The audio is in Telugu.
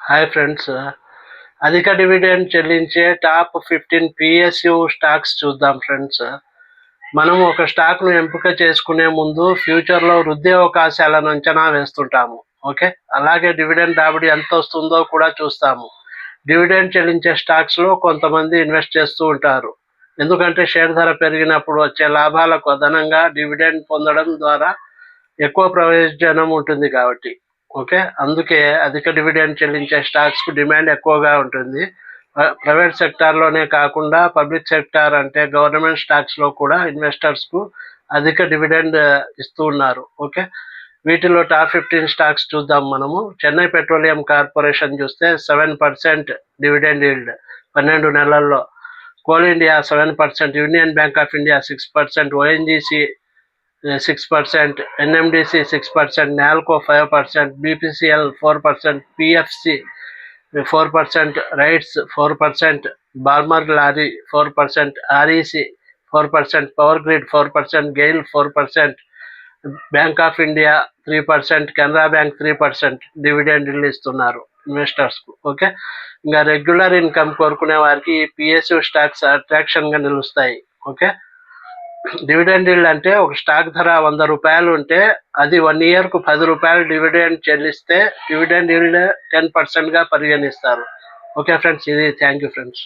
హాయ్ ఫ్రెండ్స్ అధిక డివిడెండ్ చెల్లించే టాప్ ఫిఫ్టీన్ పిఎస్యు స్టాక్స్ చూద్దాం ఫ్రెండ్స్ మనం ఒక స్టాక్ను ఎంపిక చేసుకునే ముందు ఫ్యూచర్లో వృద్ధి అవకాశాలను అంచనా వేస్తుంటాము ఓకే అలాగే డివిడెండ్ రాబడి ఎంత వస్తుందో కూడా చూస్తాము. డివిడెండ్ చెల్లించే స్టాక్స్లో కొంతమంది ఇన్వెస్ట్ చేస్తూ ఉంటారు. ఎందుకంటే షేర్ ధర పెరిగినప్పుడు వచ్చే లాభాలకు అదనంగా డివిడెండ్ పొందడం ద్వారా ఎక్కువ ప్రయోజనం ఉంటుంది కాబట్టి. ఓకే? అందుకే అధిక డివిడెండ్ చెల్లించే స్టాక్స్కు డిమాండ్ ఎక్కువగా ఉంటుంది. ప్రైవేట్ ప్రైవేట్ సెక్టార్లోనే కాకుండా పబ్లిక్ సెక్టార్ అంటే గవర్నమెంట్ స్టాక్స్లో కూడా ఇన్వెస్టర్స్కు అధిక డివిడెండ్ ఇస్తూ ఉన్నారు. ఓకే? వీటిలో టాప్ ఫిఫ్టీన్ స్టాక్స్ చూద్దాం మనము. చెన్నై పెట్రోలియం కార్పొరేషన్ చూస్తే సెవెన్ పర్సెంట్ డివిడెండ్ ఈల్డ్ పన్నెండు నెలల్లో. Coal India seven percent Union Bank of India six percent ONGC six percent NMDC six percent NALCO five percent BPCL four percent PFC four percent RITES four percent Balmer Lawrie four percent REC four percent Power Grid four percent GAIL four percent Bank of India three percent Canara bank three percent dividend ఇస్తున్నారు ఇన్వెస్టర్స్కు ఓకే ఇంకా రెగ్యులర్ ఇన్కమ్ కోరుకునే వారికి పిఎస్యు స్టాక్స్ అట్రాక్షన్గా నిలుస్తాయి ఓకే డివిడెండ్ ఇల్డ్ అంటే ఒక స్టాక్ ధర వంద రూపాయలు ఉంటే అది వన్ ఇయర్కు పది రూపాయలు డివిడెండ్ చెల్లిస్తే డివిడెండ్ ఇల్డ్ టెన్ పర్సెంట్గా పరిగణిస్తారు. ఓకే ఫ్రెండ్స్ ఇది థ్యాంక్ యూ ఫ్రెండ్స్.